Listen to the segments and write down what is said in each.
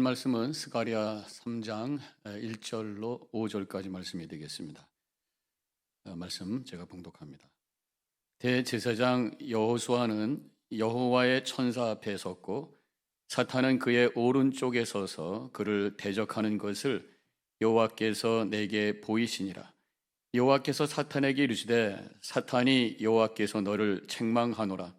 오늘 말씀은 스가랴 3장 1절로 5절까지 말씀이 되겠습니다. 어, 말씀 제가 봉독합니다. 대제사장 여호수아는 여호와의 천사 앞에 섰고 사탄은 그의 오른쪽에 서서 그를 대적하는 것을 여호와께서 내게 보이시니라. 여호와께서 사탄에게 이르시되 사탄이 여호와께서 너를 책망하노라.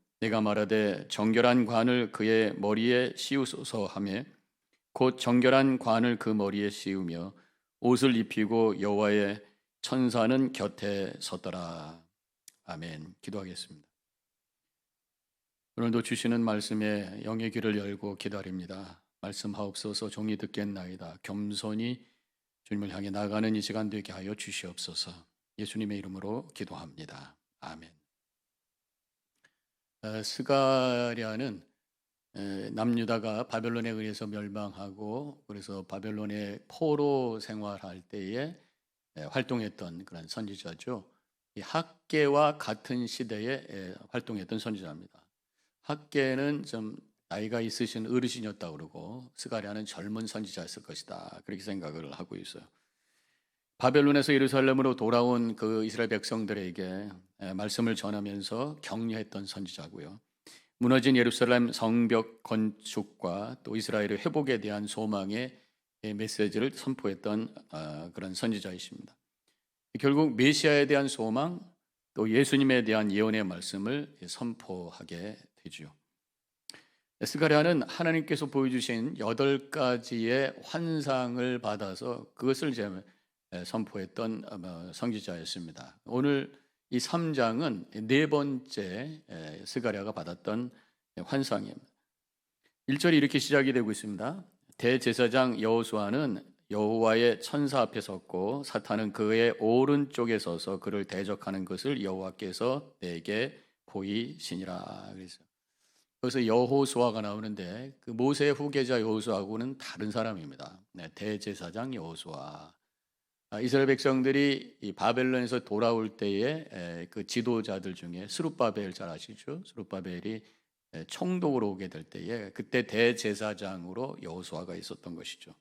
내가 말하되 정결한 관을 그의 머리에 씌우소서 하매 곧 정결한 관을 그 머리에 씌우며 옷을 입히고 여호와의 천사는 곁에 섰더라. 아멘. 기도하겠습니다. 오늘도 주시는 말씀에 영의 귀를 열고 기다립니다. 말씀하옵소서 종이 듣겠나이다. 겸손히 주님을 향해 나가는 이 시간 되게 하여 주시옵소서. 예수님의 이름으로 기도합니다. 아멘. 어, 스가랴는 남유다가 바벨론에 의해서 멸망하고 그래서 바벨론의 포로 생활할 때에 활동했던 그런 선지자죠. 학계와 같은 시대에 활동했던 선지자입니다. 학계는 좀 나이가 있으신 어르신이었다 그러고 스가랴는 젊은 선지자였을 것이다 그렇게 생각을 하고 있어요. 바벨론에서 예루살렘으로 돌아온 그 이스라엘 백성들에게 말씀을 전하면서 격려했던 선지자고요. 무너진 예루살렘 성벽 건축과 또 이스라엘의 회복에 대한 소망의 메시지를 선포했던 아, 그런 선지자이십니다. 결국 메시아에 대한 소망 또 예수님에 대한 예언의 말씀을 선포하게 되죠. 에스가랴는 하나님께서 보여주신 여덟 가지의 환상을 받아서 그것을 선포했던 어, 성지자였습니다. 오늘 이 3장은 네 번째 스가랴가 받았던 환상입니다. 1절이 이렇게 시작이 되고 있습니다. 대제사장 여호수아는 여호와의 천사 앞에 섰고 사탄은 그의 오른쪽에 서서 그를 대적하는 것을 여호와께서 내게 보이시니라 그래서 여기서 여호수아가 나오는데 그 모세의 후계자 여호수아하고는 다른 사람입니다. 네, 대제사장 여호수아. 아, 이스라엘 백성들이 이 바벨론에서 돌아올 때에 그 지도자들 중에 스룹바벨 잘 아시죠? 스룹바벨이 총독으로 오게 될 때에 그때 대제사장으로 여호수아가 있었던 것이죠.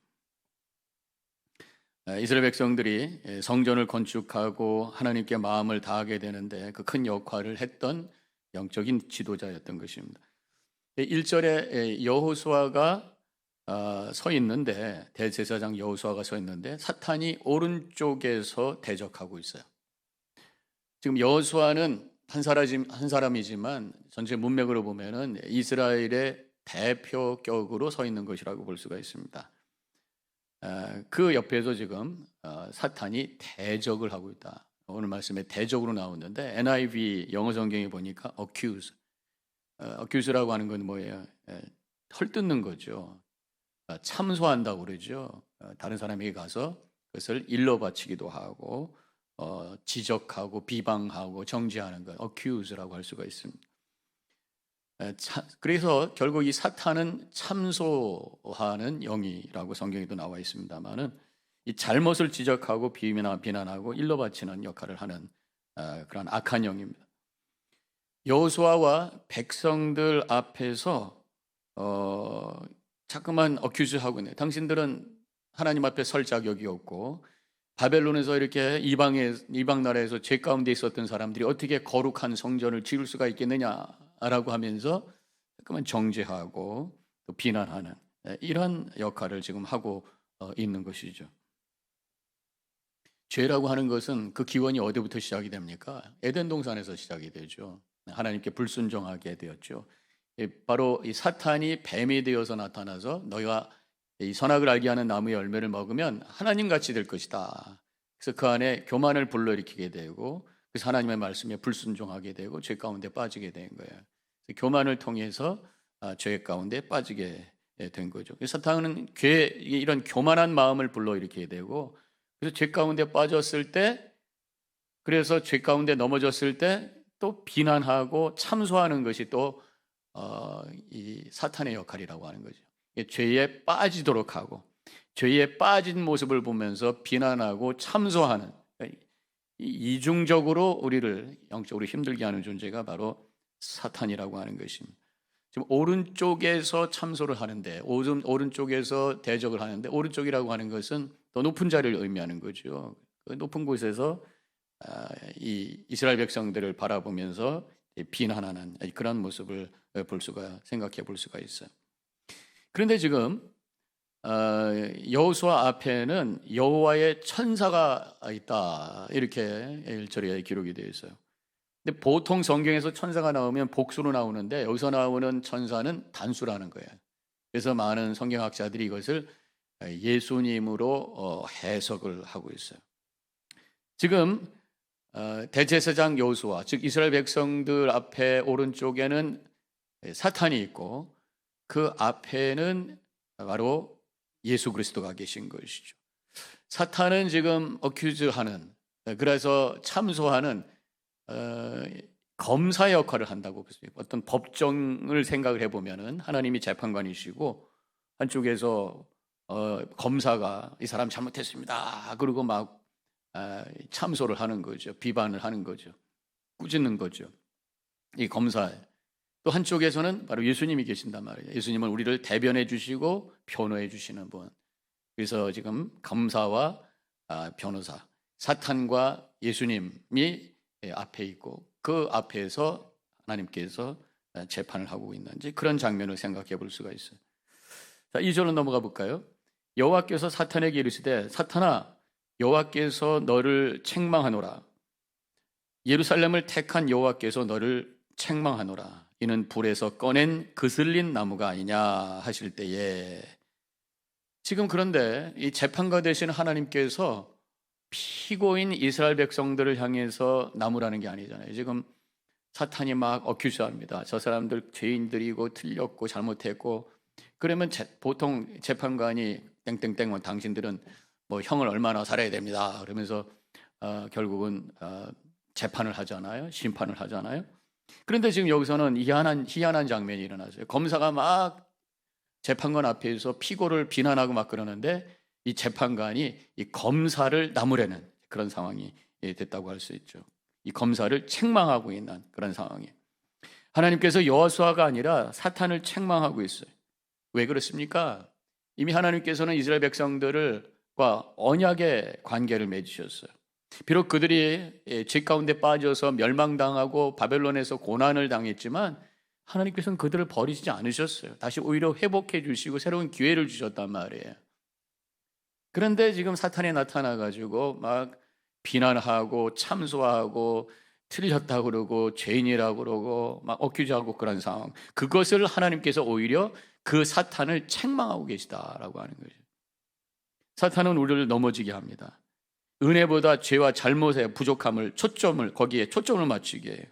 이스라엘 백성들이 성전을 건축하고 하나님께 마음을 다하게 되는데 그 큰 역할을 했던 영적인 지도자였던 것입니다. 1절에 여호수아가 어, 서 있는데 대제사장 여호수아가 서 있는데 사탄이 오른쪽에서 대적하고 있어요. 지금 여호수아는 한 사람 한 사람이지만 전체 문맥으로 보면은 이스라엘의 대표격으로 서 있는 것이라고 볼 수가 있습니다. 어, 그 옆에서 지금 어, 사탄이 대적을 하고 있다. 오늘 말씀에 대적으로 나오는데 NIV 영어 성경에 보니까 accuse, accuse라고 하는 건 뭐예요? 헐뜯는 거죠. 어, 참소한다고 그러죠. 어, 다른 사람에게 가서 그것을 일러 바치기도 하고 어, 지적하고 비방하고 정지하는 것, accuse라고 할 수가 있습니다. 그래서 결국 이 사탄은 참소하는 영이라고 성경에도 나와 있습니다만은 이 잘못을 지적하고 비난하고 일러 바치는 역할을 하는 그런 악한 영입니다. 여호수아와 백성들 앞에서 어, 자꾸만 어큐즈하고 있네. 당신들은 하나님 앞에 설 자격이 없고 바벨론에서 이렇게 이방에 이방 나라에서 죄 가운데 있었던 사람들이 어떻게 거룩한 성전을 지을 수가 있겠느냐라고 하면서 자꾸만 정죄하고 또 비난하는 네, 이런 역할을 지금 하고 어, 있는 것이죠. 죄라고 하는 것은 그 기원이 어디부터 시작이 됩니까? 에덴 동산에서 시작이 되죠. 하나님께 불순종하게 되었죠. 바로 이 사탄이 뱀이 되어서 나타나서 너희가 이 선악을 알게 하는 나무의 열매를 먹으면 하나님 같이 될 것이다. 그래서 그 안에 교만을 불러일으키게 되고 그래서 하나님의 말씀에 불순종하게 되고 죄 가운데 빠지게 된 거예요. 교만을 통해서 아, 죄 가운데 빠지게 된 거죠. 사탄은 괴 이런 교만한 마음을 불러일으키게 되고 그래서 죄 가운데 빠졌을 때 그래서 죄 가운데 넘어졌을 때 또 비난하고 참소하는 것이 또 어, 이 사탄의 역할이라고 하는 거죠. 죄에 빠지도록 하고 죄에 빠진 모습을 보면서 비난하고 참소하는 이중적으로 우리를 영적으로 힘들게 하는 존재가 바로 사탄이라고 하는 것입니다. 지금 오른쪽에서 참소를 하는데 오른 오른쪽에서 대적을 하는데 오른쪽이라고 하는 것은 더 높은 자리를 의미하는 거죠. 그 높은 곳에서 아, 이 이스라엘 백성들을 바라보면서 비난하는 그런 모습을 볼 수가 생각해 볼 수가 있어요. 그런데 지금 어, 여호수아 앞에는 여호와의 천사가 있다 이렇게 1절에 기록이 되어 있어요. 근데 보통 성경에서 천사가 나오면 복수로 나오는데 여기서 나오는 천사는 단수라는 거예요. 그래서 많은 성경학자들이 이것을 예수님으로 어, 해석을 하고 있어요. 지금 어, 대제사장 여호수아 즉 이스라엘 백성들 앞에 오른쪽에는 사탄이 있고 그 앞에는 바로 예수 그리스도가 계신 것이죠. 사탄은 지금 어큐즈하는 그래서 참소하는 어, 검사 역할을 한다고 볼수있 어떤 법정을 생각을 해보면은 하나님이 재판관이시고 한쪽에서 어, 검사가 이 사람 잘못했습니다. 그리고 막 아, 참소를 하는 거죠. 비반을 하는 거죠. 꾸짖는 거죠. 이 검사 또 한쪽에서는 바로 예수님이 계신단 말이에요. 예수님은 우리를 대변해 주시고 변호해 주시는 분. 그래서 지금 검사와 아, 변호사, 사탄과 예수님이 앞에 있고 그 앞에서 하나님께서 재판을 하고 있는지 그런 장면을 생각해 볼 수가 있어요. 자, 2절로 넘어가 볼까요? 여호와께서 사탄에게 이르시되 사탄아 여호와께서 너를 책망하노라. 예루살렘을 택한 여호와께서 너를 책망하노라. 이는 불에서 꺼낸 그슬린 나무가 아니냐 하실 때에 지금 그런데 이 재판가 되신 하나님께서 피고인 이스라엘 백성들을 향해서 나무라는 게 아니잖아요. 지금 사탄이 막 어큐즈합니다. 저 사람들 죄인들이고 틀렸고 잘못했고 그러면 제, 보통 재판관이 땡땡땡 당신들은 뭐 형을 얼마나 살아야 됩니다. 그러면서 어, 결국은 어, 재판을 하잖아요. 심판을 하잖아요. 그런데 지금 여기서는 희한한, 희한한 장면이 일어났어요. 검사가 막 재판관 앞에서 피고를 비난하고 막 그러는데 이 재판관이 이 검사를 나무래는 그런 상황이 됐다고 할 수 있죠. 이 검사를 책망하고 있는 그런 상황이. 하나님께서 여호수아가 아니라 사탄을 책망하고 있어요. 왜 그렇습니까? 이미 하나님께서는 이스라엘 백성들 과 언약의 관계를 맺으셨어요. 비록 그들이 예, 죄 가운데 빠져서 멸망당하고 바벨론에서 고난을 당했지만 하나님께서는 그들을 버리지 않으셨어요. 다시 오히려 회복해 주시고 새로운 기회를 주셨단 말이에요. 그런데 지금 사탄이 나타나 가지고 막 비난하고 참소하고 틀렸다 그러고 죄인이라고 그러고 막 어큐즈하고 그런 상황. 그것을 하나님께서 오히려 그 사탄을 책망하고 계시다라고 하는 거죠. 사탄은 우리를 넘어지게 합니다. 은혜보다 죄와 잘못의 부족함을 초점을 거기에 초점을 맞추게 해요.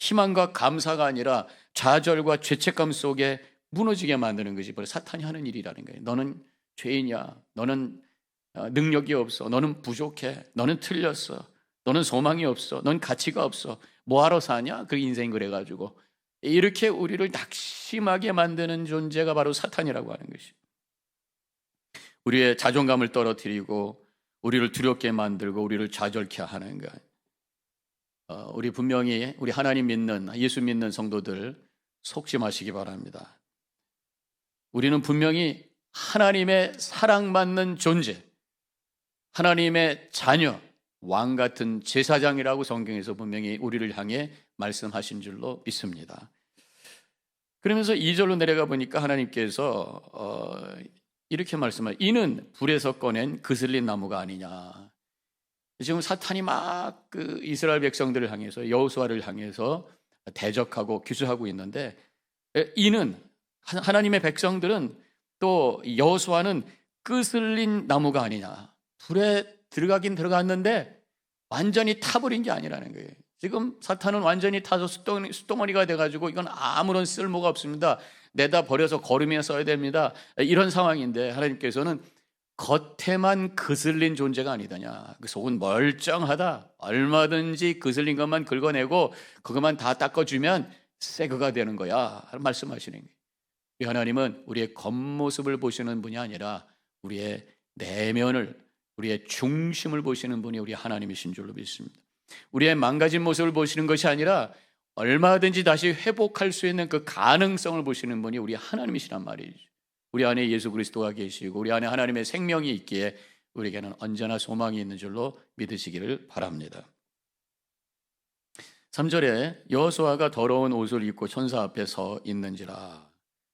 희망과 감사가 아니라 좌절과 죄책감 속에 무너지게 만드는 것이 바로 사탄이 하는 일이라는 거예요. 너는 죄인이야. 너는 어, 능력이 없어. 너는 부족해. 너는 틀렸어. 너는 소망이 없어. 넌 가치가 없어. 뭐하러 사냐? 그 인생 그래가지고 이렇게 우리를 낙심하게 만드는 존재가 바로 사탄이라고 하는 것이. 우리의 자존감을 떨어뜨리고 우리를 두렵게 만들고 우리를 좌절케 하는 것. 어, 우리 분명히 우리 하나님 믿는 예수 믿는 성도들 속심하시기 바랍니다. 우리는 분명히 하나님의 사랑받는 존재, 하나님의 자녀, 왕 같은 제사장이라고 성경에서 분명히 우리를 향해 말씀하신 줄로 믿습니다. 그러면서 2절로 내려가 보니까 하나님께서 어, 이렇게 말씀을 이는 불에서 꺼낸 그슬린 나무가 아니냐. 지금 사탄이 막 그 이스라엘 백성들을 향해서 여호수아를 향해서 대적하고 규수하고 있는데 이는 하나님의 백성들은 또 여호수아는 끄슬린 나무가 아니냐. 불에 들어가긴 들어갔는데 완전히 타버린 게 아니라는 거예요. 지금 사탄은 완전히 타서 수덩, 수덩어리가 돼가지고 이건 아무런 쓸모가 없습니다. 내다 버려서 걸으며 써야 됩니다. 이런 상황인데 하나님께서는 겉에만 그슬린 존재가 아니더냐. 그 속은 멀쩡하다. 얼마든지 그슬린 것만 긁어내고 그것만 다 닦아주면 새 그가 되는 거야. 말씀하시는 거예요. 하나님은 우리의 겉모습을 보시는 분이 아니라 우리의 내면을 우리의 중심을 보시는 분이 우리 하나님이신 줄로 믿습니다. 우리의 망가진 모습을 보시는 것이 아니라 얼마든지 다시 회복할 수 있는 그 가능성을 보시는 분이 우리 하나님이시란 말이죠. 우리 안에 예수 그리스도가 계시고 우리 안에 하나님의 생명이 있기에 우리에게는 언제나 소망이 있는 줄로 믿으시기를 바랍니다. 3절에 여호수아가 더러운 옷을 입고 천사 앞에 서 있는지라.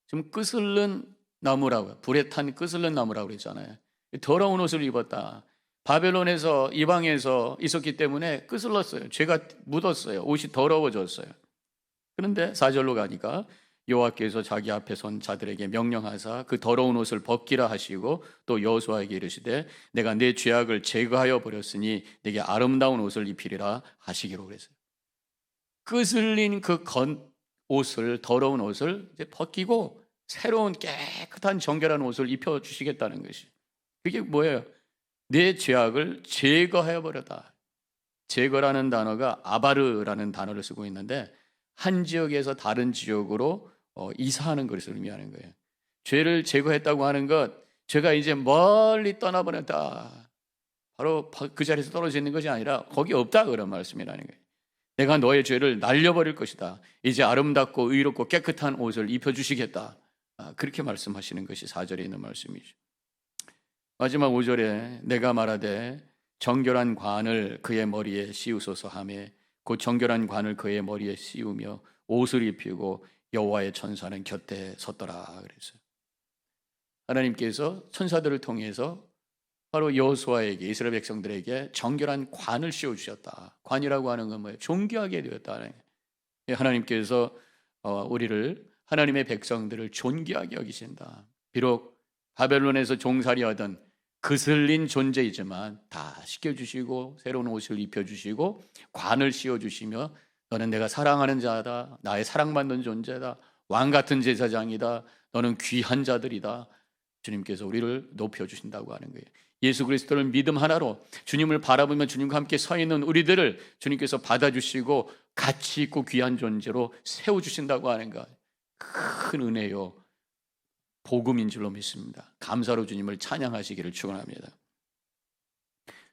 지금 끄슬른 나무라고 불에 탄 끄슬른 나무라고 그랬잖아요. 더러운 옷을 입었다. 바벨론에서 이방에서 있었기 때문에 끄슬렀어요. 죄가 묻었어요. 옷이 더러워졌어요. 그런데 사절로 가니까 여호와께서 자기 앞에 선 자들에게 명령하사 그 더러운 옷을 벗기라 하시고 또 여호수아에게 이르시되 내가 내 죄악을 제거하여 버렸으니 내게 아름다운 옷을 입히리라 하시기로 그랬어요. 끄슬린 그 건 옷을 더러운 옷을 벗기고 새로운 깨끗한 정결한 옷을 입혀 주시겠다는 것이. 그게 뭐예요? 내 죄악을 제거하여 버렸다. 제거라는 단어가 아바르라는 단어를 쓰고 있는데 한 지역에서 다른 지역으로 어, 이사하는 것을 의미하는 거예요. 죄를 제거했다고 하는 것, 죄가 이제 멀리 떠나버렸다. 바로 그 자리에서 떨어져 있는 것이 아니라 거기 없다 그런 말씀이라는 거예요. 내가 너의 죄를 날려버릴 것이다. 이제 아름답고 의롭고 깨끗한 옷을 입혀주시겠다. 아, 그렇게 말씀하시는 것이 4절에 있는 말씀이죠. 마지막 5절에 내가 말하되 정결한 관을 그의 머리에 씌우소서 하매 곧 정결한 관을 그의 머리에 씌우며 옷을 입히고 여호와의 천사는 곁에 섰더라 그랬어요. 하나님께서 천사들을 통해서 바로 여호수아에게 이스라엘 백성들에게 정결한 관을 씌워 주셨다. 관이라고 하는 건 뭐예요? 존귀하게 되었다. 예, 하나님께서 어, 우리를 하나님의 백성들을 존귀하게 여기신다. 비록 바벨론에서 종살이하던 그슬린 존재이지만 다 씻겨주시고 새로운 옷을 입혀주시고 관을 씌워주시며 너는 내가 사랑하는 자다. 나의 사랑받는 존재다. 왕 같은 제사장이다. 너는 귀한 자들이다. 주님께서 우리를 높여주신다고 하는 거예요. 예수 그리스도를 믿음 하나로 주님을 바라보며 주님과 함께 서 있는 우리들을 주님께서 받아주시고 가치 있고 귀한 존재로 세워주신다고 하는 것. 큰 은혜요. 복음인 줄로 믿습니다. 감사로 주님을 찬양하시기를 축원합니다.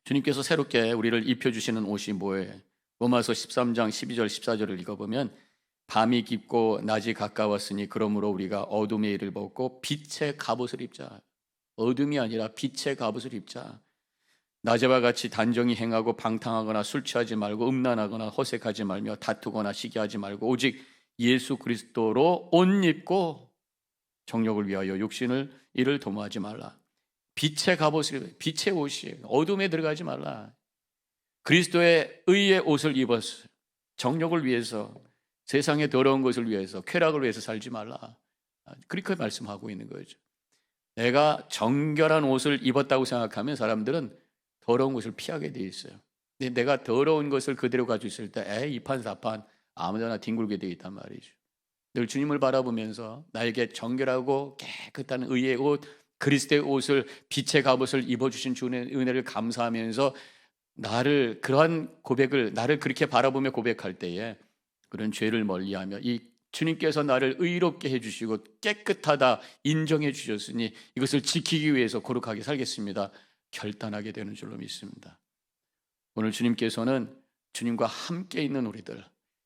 주님께서 새롭게 우리를 입혀 주시는 옷이 뭐예요? 로마서 13장 12절 14절을 읽어보면 밤이 깊고 낮이 가까웠으니 그러므로 우리가 어둠의 일을 벗고 빛의 갑옷을 입자. 어둠이 아니라 빛의 갑옷을 입자. 낮에와 같이 단정히 행하고 방탕하거나 술 취하지 말고 음란하거나 허색하지 말며 다투거나 시기하지 말고 오직 예수 그리스도로 옷 입고 정력을 위하여 육신을 이를 도모하지 말라. 빛의 갑옷을 빛의 옷이 어둠에 들어가지 말라. 그리스도의 의의 옷을 입었어. 정력을 위해서 세상의 더러운 것을 위해서 쾌락을 위해서 살지 말라. 그렇게 말씀하고 있는 거죠. 내가 정결한 옷을 입었다고 생각하면 사람들은 더러운 것을 피하게 돼 있어요. 근데 내가 더러운 것을 그대로 가지고 있을 때, 에 이판사판 아무데나 뒹굴게 돼 있단 말이죠. 늘 주님을 바라보면서 나에게 정결하고 깨끗한 의의 옷, 그리스도의 옷을 빛의 갑옷을 입어 주신 주의 은혜를 감사하면서 나를 그러한 고백을 나를 그렇게 바라보며 고백할 때에 그런 죄를 멀리하며 이 주님께서 나를 의롭게 해주시고 깨끗하다 인정해 주셨으니 이것을 지키기 위해서 거룩하게 살겠습니다. 결단하게 되는 줄로 믿습니다. 오늘 주님께서는 주님과 함께 있는 우리들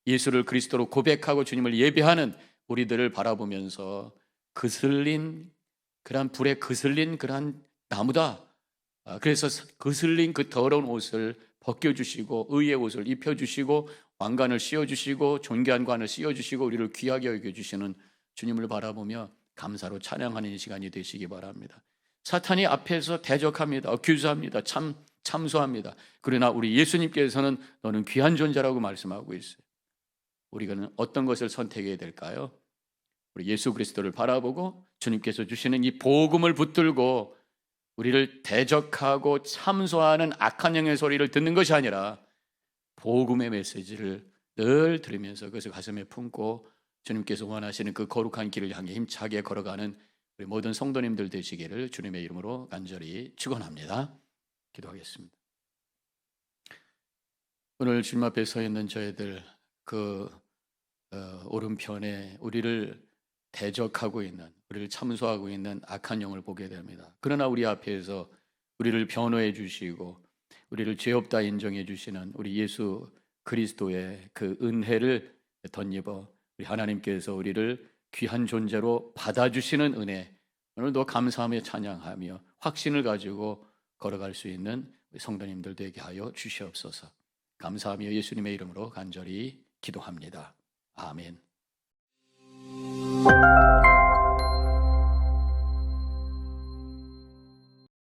예수를 그리스도로 고백하고 주님을 예배하는 우리들을 바라보면서 그슬린 그러한 불에 그슬린 그러한 나무다. 아, 그래서 그슬린 그 더러운 옷을 벗겨주시고 의의 옷을 입혀주시고 왕관을 씌워주시고 존귀한 관을 씌워주시고 우리를 귀하게 여겨주시는 주님을 바라보며 감사로 찬양하는 시간이 되시기 바랍니다. 사탄이 앞에서 대적합니다. 어큐즈합니다. 참 참소합니다. 그러나 우리 예수님께서는 너는 귀한 존재라고 말씀하고 있어요. 우리가 어떤 것을 선택해야 될까요? 우리 예수 그리스도를 바라보고 주님께서 주시는 이 복음을 붙들고 우리를 대적하고 참소하는 악한 영의 소리를 듣는 것이 아니라 복음의 메시지를 늘 들으면서 그것을 가슴에 품고 주님께서 원하시는 그 거룩한 길을 향해 힘차게 걸어가는 우리 모든 성도님들 되시기를 주님의 이름으로 간절히 축원합니다. 기도하겠습니다. 오늘 주님 앞에 서 있는 저희들 그 어, 오른편에 우리를 대적하고 있는 우리를 참소하고 있는 악한 영을 보게 됩니다. 그러나 우리 앞에서 우리를 변호해 주시고 우리를 죄 없다 인정해 주시는 우리 예수 그리스도의 그 은혜를 덧입어 우리 하나님께서 우리를 귀한 존재로 받아주시는 은혜 오늘도 감사하며 찬양하며 확신을 가지고 걸어갈 수 있는 성도님들 되게 하여 주시옵소서. 감사하며 예수님의 이름으로 간절히 기도합니다. 아멘.